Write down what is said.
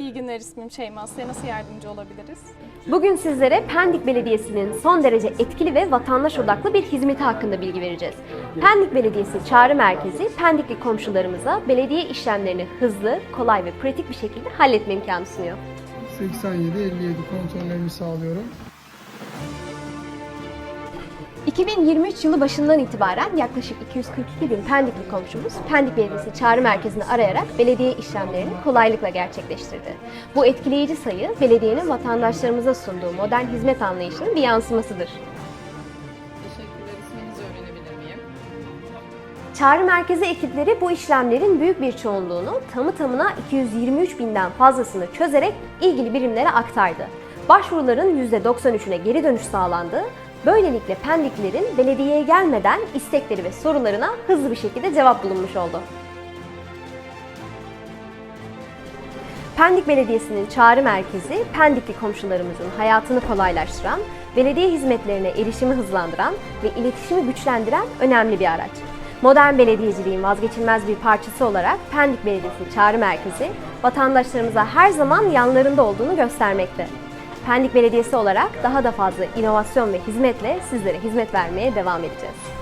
İyi günler ismim Şeyma. Size nasıl yardımcı olabiliriz? Bugün sizlere Pendik Belediyesi'nin son derece etkili ve vatandaş odaklı bir hizmeti hakkında bilgi vereceğiz. Pendik Belediyesi Çağrı Merkezi, Pendikli komşularımıza belediye işlemlerini hızlı, kolay ve pratik bir şekilde halletme imkanı sunuyor. 87-57 kontrollerimi sağlıyorum. 2023 yılı başından itibaren yaklaşık 242 bin Pendikli komşumuz Pendik Belediyesi Çağrı Merkezi'ni arayarak belediye işlemlerini kolaylıkla gerçekleştirdi. Bu etkileyici sayı belediyenin vatandaşlarımıza sunduğu modern hizmet anlayışının bir yansımasıdır. Çağrı merkezi ekipleri bu işlemlerin büyük bir çoğunluğunu tamı tamına 223 binden fazlasını çözerek ilgili birimlere aktardı. Başvuruların %93'üne geri dönüş sağlandı. Böylelikle Pendiklilerin belediyeye gelmeden istekleri ve sorularına hızlı bir şekilde cevap bulunmuş oldu. Pendik Belediyesi'nin çağrı merkezi, Pendikli komşularımızın hayatını kolaylaştıran, belediye hizmetlerine erişimi hızlandıran ve iletişimi güçlendiren önemli bir araç. Modern belediyeciliğin vazgeçilmez bir parçası olarak Pendik Belediyesi Çağrı Merkezi, vatandaşlarımıza her zaman yanlarında olduğunu göstermekte. Pendik Belediyesi olarak daha da fazla inovasyon ve hizmetle sizlere hizmet vermeye devam edeceğiz.